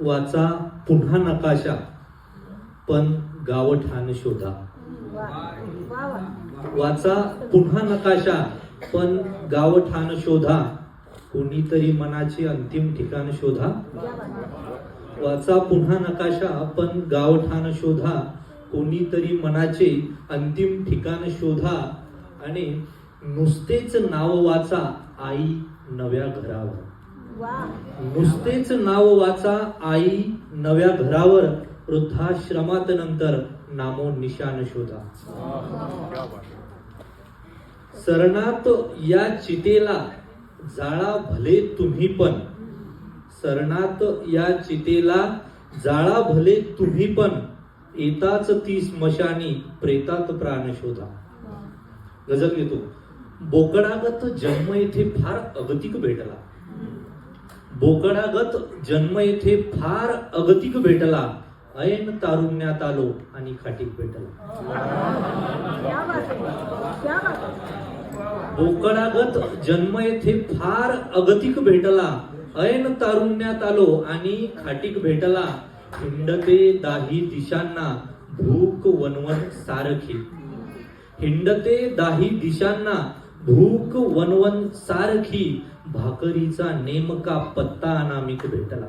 वाचा पुन्हा नकाशा. पण गावठाण शोधा. वाचा पुन्हा नकाशा पण गावठाण शोधा. कोणीतरी मनाचे अंतिम ठिकाण शोधा. वाचा पुन्हा नकाशा पण गावठाण शोधा. कोणीतरी मनाचे अंतिम ठिकाण शोधा. आणि नुसतेच नाव वाचा आई नव्या घरावर. नुसतेच नाव वाचा आई नव्या घरावर वृद्धाश्रमात नंतर नामो निशान शोधा. सरणात या चितेला जाळा भले तुम्ही पण. सरणात या चितेला जाळा भले तुम्ही पण. येताच ती स्मशानी प्रेतात प्राण शोधा. गजल येतो बोकडागत जन्म येथे फार अगतिक भेटला. बोकडागत जन्म येथे फार अगतिक भेटला. ऐन तारुण्यात आलो आणि खाटीक भेटला. बोकडागत जन्म येथे फार अगतिक भेटला. ऐन तारुण्यात आलो आणि खाटीक भेटला. हिंडते दाही दिशांना भूक वनवन सारखी. हिंडते दाही दिशांना भूक वनवन सारखी भाकरीचा नेमका पत्ता अनामिक भेटला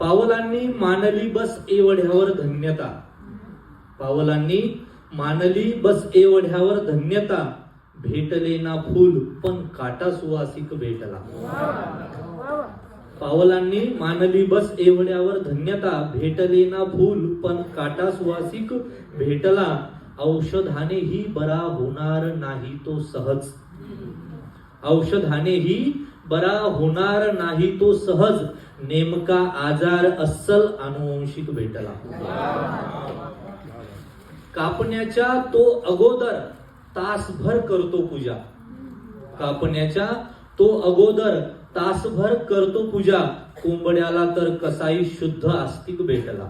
पावलांनी मानली बस एवढ्यावर धन्यता. पावलांनी मानली बस एवढ्यावर धन्यता. भेटले ना फुल पण काटा सुवासिक भेटला. पावलांनी मानली बस एवढ्यावर धन्यता. भेटले ना फुल पण काटा सुवासिक भेटला. औषधानेही बरा होणार नाही तो सहज. औषधानेही बरा होणार नाही तो सहज. नेमका आजार अस्सल अनुवंशिक भेटला. कापण्याच्या तो अगोदर तासभर करतो पूजा. कापण्याच्या तो अगोदर तासभर करतो पूजा. कोंबड्याला तर कसाई शुद्ध आस्तिक भेटला.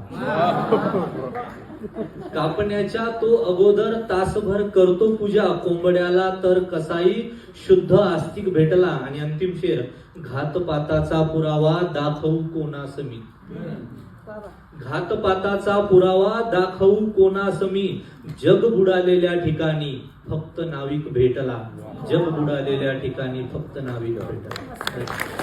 कापण्याच्या तो अगोदर तासभर करतो पूजा. कोंबड्याला तर कसाई शुद्ध आस्तिक भेटला. आणि अंतिम शेर घातपाताचा पुरावा दाखवू कोणास मी. घातपाताचा पुरावा दाखवू कोणास मी जग बुडालेल्या ठिकाणी फक्त नाविक भेटला. जग बुडालेल्या ठिकाणी फक्त नाविक भेटला.